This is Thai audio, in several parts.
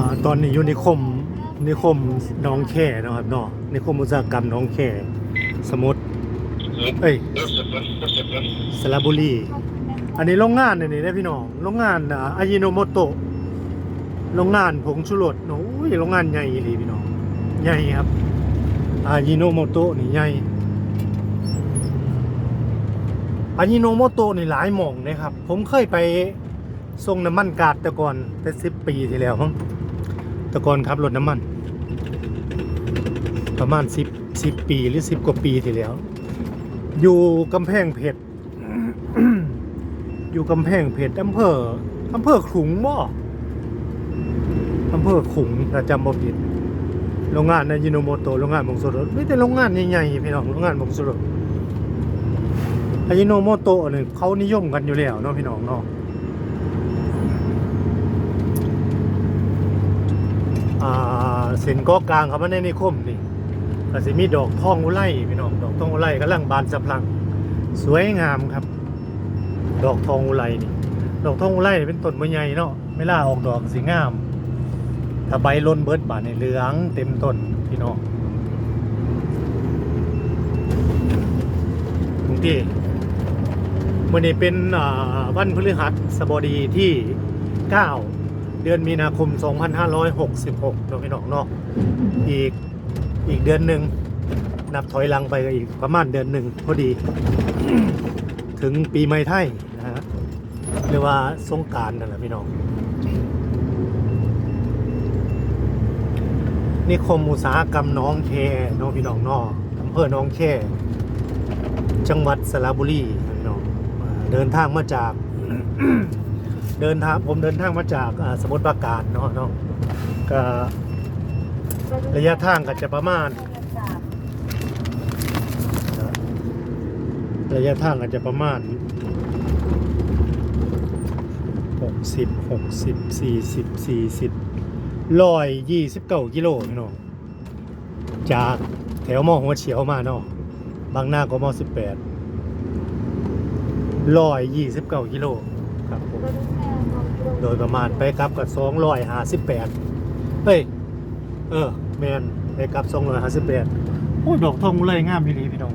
อ่าตอนนี้อยู่นิคมนิคมหน้องแค่เนาะครับเนาะนิคมอุตสาหกรรมหน้องแค่สมุทรเอ้ยสระบุรี อันนี้โรงงานอันนี้นะพี่น้องโรงงานอ่าอายิโนโมโตะโรงงานผงชูรสเนาะอุ้ยโรงงานใหญ่อีหลีพี่น้องใหญ่ครับอายิโนโมโตะนี่ใหญ่อายิโนโมโตะนี่หลายหม่องนะครับ ผมเคยไปส่งน้ำมันกาดแต่ก่อนแต่สิบปีที่แล้วมั้ง ต่ก่อนขับรถน้ำมัน ประมาณสิบสิบปีหรือสิบกว่าปีที่แล้ว อยู่กำแพงเพชรอยู่กำแพงเพชรอำเภออำเภอขลุงบ่อำเภอขลุงถ้าจำบ่ผิดโรงงานในยิโนโมโตโรงงานบงสุรไม่แต่โรงงานใหญ่ๆพี่น้องโรงงานบงสุรสอายิโนโมโตเนี่ยเขานิยมกันอยู่แล้วเนาะพี่น้องเนาะ อ่าเส้นกาะกลางเขามาในนิคมนี่ก็สิมีดอกทองอุไรพี่น้องดอกทองอุไรกำลังบานสะพรั่งสวยงามครับ ดอกทองอุไรนี่ดอกทองอุไรเป็นต้นมะใหญ่เนาะเวลาออกดอกสีงามถ้าใบล้นเบิดบานในเหลืองเต็มต้นพี่น้องทุกที่วันนี้เป็นวันพฤหัสบดีที่ 9 เดือนมีนาคม 2566เนาะพี่น้องเนาะอีกอีกเดือนหนึ่งนับถอยหลังไปอีกประมาณเดือนหนึ่งพอดี ถึงปีใหม่ไทยนะฮะเรียกว่าสงการนั่นแหละพี่น้องนิคมอุตสาหกรรมน้องแคน้องพี่น้องนออำเภอหน้องแคจังหวัดสระบุรีพี่น้องเดินทางมาจาก เดินทางผมเดินทางมาจากสมุทรปราการเนาะเนาะก็ระยะทางก็จะประมาณ ระยะทางอาจะประมาณ 60 60 40 40ร้อยยี่สิบเก้ากิโลพี่น้องจากแถวมอหัวเฉียวมาเนาะบางหน้าก็มอสิบแปดร้อยยี่สิบเก้ากิโลครับผม โดยประมาณไปกลับกับสองร้อยห้าสิบแปดเฮ้ย เออ แมนไปกลับสองร้อยห้าสิบแปดโอ้ยดอกทองเลยงามพี่ลีพี่น้อง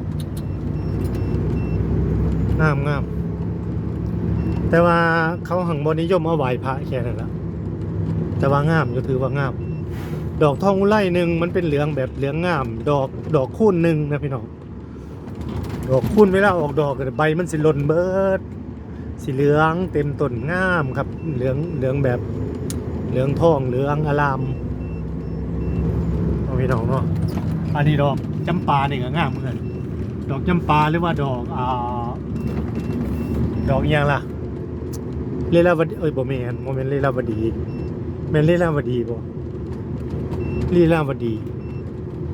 งามงามแต่ว่าเขาหังบนิยมเอาไหว้พระแค่นั้นละแต่ว่างามก็ถือว่างาม ดอกทองอุไรหนึ่งมันเป็นเหลืองแบบเหลืองงาม ดอกดอกคูณหนึ่งนะพี่น้องดอกคูณเวลาออกดอกใบมันสิล่นเบิด สีเหลืองเต็มต้นงามครับ เหลืองเหลืองแบบเหลืองทองเหลืองอลามเอาพี่น้องเนาะอันนี้ดอกจำปาเนี่ยก็งามเหมือนกันดอกจำปาหรือว่าดอกอ่าดอกอย่างล่ะเลลาวดีเอ้ยบ่แม่นบ่แม่นเลลาวดีแม่นเลลาวดีบ่ลีลาวดี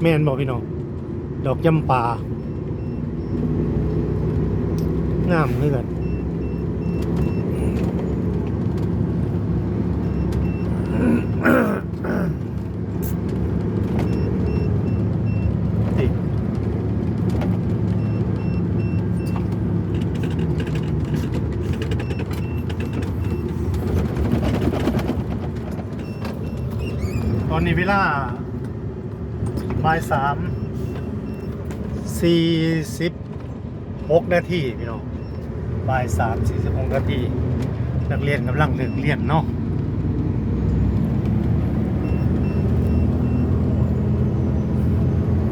แม่นบ่พี่น้อง ดอกจำปางามคือกัน ตอนนี้เวลาบ่ายสามสี่สิบหกนาทีพี่น้องบ่ายสามสี่สิบหกนาทีนักเรียนกำลังเลิกเรียนเนาะ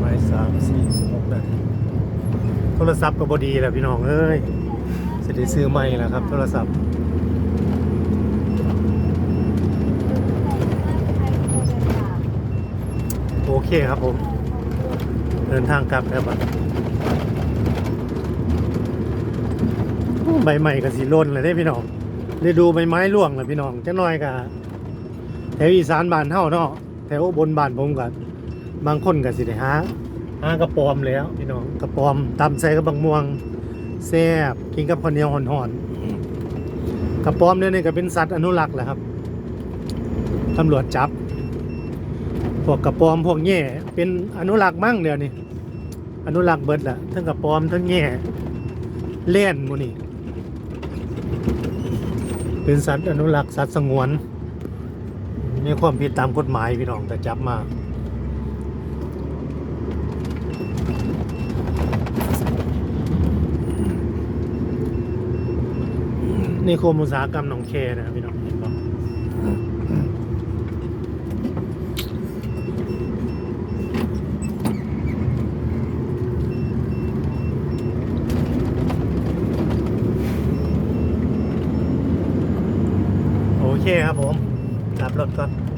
บ่ายสามสี่สิบหกนาที โทรศัพท์ก็บดีแหละพี่น้องเอ้ยจะได้ซื้อใหม่แล้วครับ โทรศัพท์โอเคครับผม เดินทางกลับแล้วบัดใบใหม่กับสีล่นเลยได้พี่น้องได้ดูใบไม้ร่วงเลยพี่น้องจะน้อยกับแถวอีสานบ้านเท่าเนาะแถวบนบ้านผมกับบางคนกับสิได้หา หากระปอมแล้วพี่น้องกระปอมตำใส่กับบางม่วงแซ่บกินกับข้าวเหนียวหอนๆกระปอมเนี่ยนี่ก็เป็นสัตว์อนุรักษ์แหละครับตำรวจจับพวกกระปอมพวกแง่เป็นอนุรักษ์มั่งเดี๋ยวนี้อนุรักษ์เบิดละทั้งกระปอมทั้งแง่เล่นหมูนี่เป็นสัตว์อนุรักษ์สัตว์สงวนมีความผิดตามกฎหมายพี่น้องแต่จับมา นี่โคมอุตสาหกรรมหนองแคนะครับพี่น้องเห็นปะโอเคครับผมกลับรถก่อน